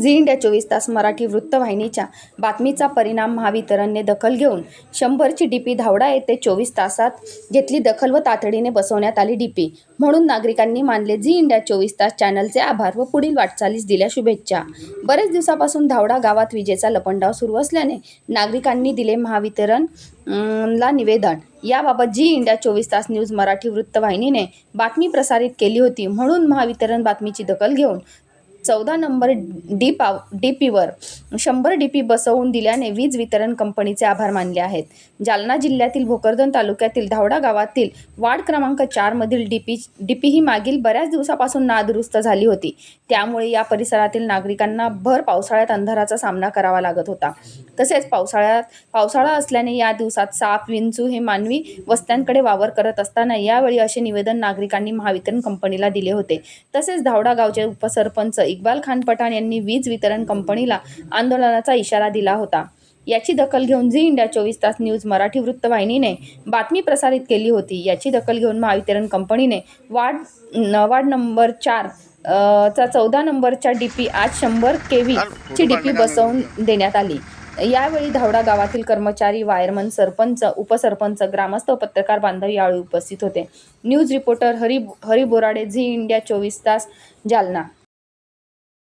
Zee India चोवीस तास मराठी वृत्तवाहिनीच्या बातमीचा परिणाम महावितरणने दखल घेऊन शंभरची डीपी धावडा येथे चोवीस तासात घेतली दखल व तातडीने बसवण्यात आली डीपी. म्हणून नागरिकांनी मानले झी इंडिया चोवीस तास चॅनलचे आभार व पुढील वाटचालीस दिल्या शुभेच्छा. बरेच दिवसापासून धावडा गावात विजेचा लपंडाव सुरू असल्याने नागरिकांनी दिले महावितरण ला निवेदन. याबाबत जी इंडिया चोवीस तास न्यूज मराठी वृत्तवाहिनीने बातमी प्रसारित केली होती. म्हणून महावितरण बातमीची दखल घेऊन चौदा नंबर डी पाव डी पीवर शंभर डी पी बसवून दिल्याने वीज वितरण कंपनीचे आभार मानले आहेत. जालना जिल्ह्यातील भोकरदन तालुक्यातील धावडा गावातील वार्ड क्रमांक चारमधील डी पी डी पी ही मागील बऱ्याच दिवसापासून नादुरुस्त झाली होती. त्यामुळे या परिसरातील नागरिकांना भर पावसाळ्यात अंधाराचा सामना करावा लागत होता. तसेच पावसाळ्यात पावसाळा असल्याने या दिवसात साप विंचू हे मानवी वस्त्यांकडे वावर करत असताना यावेळी असे निवेदन नागरिकांनी महावितरण कंपनीला दिले होते. तसेच धावडा गावचे उपसरपंच इक्बाल खान पठाण यांनी वीज वितरण कंपनीला आंदोलनाचा इशारा दिला होता. याची दखल घेऊन झी इंडिया चोवीस तास न्यूज मराठी वृत्तवाहिनीने बातमी प्रसारित केली होती. याची दखल घेऊन महावितरण कंपनीने वार्ड वार्ड नंबर चार चा चौदा नंबरच्या डी पी आज शंभर के ची डी पी बसवून देण्यात आली. यावेळी धावडा गावातील कर्मचारी वायरमन सरपंच उपसरपंच ग्रामस्थ पत्रकार बांधव यावेळी उपस्थित होते. News reporter Hari Hari Borade Zee India चोवीस तास जालना.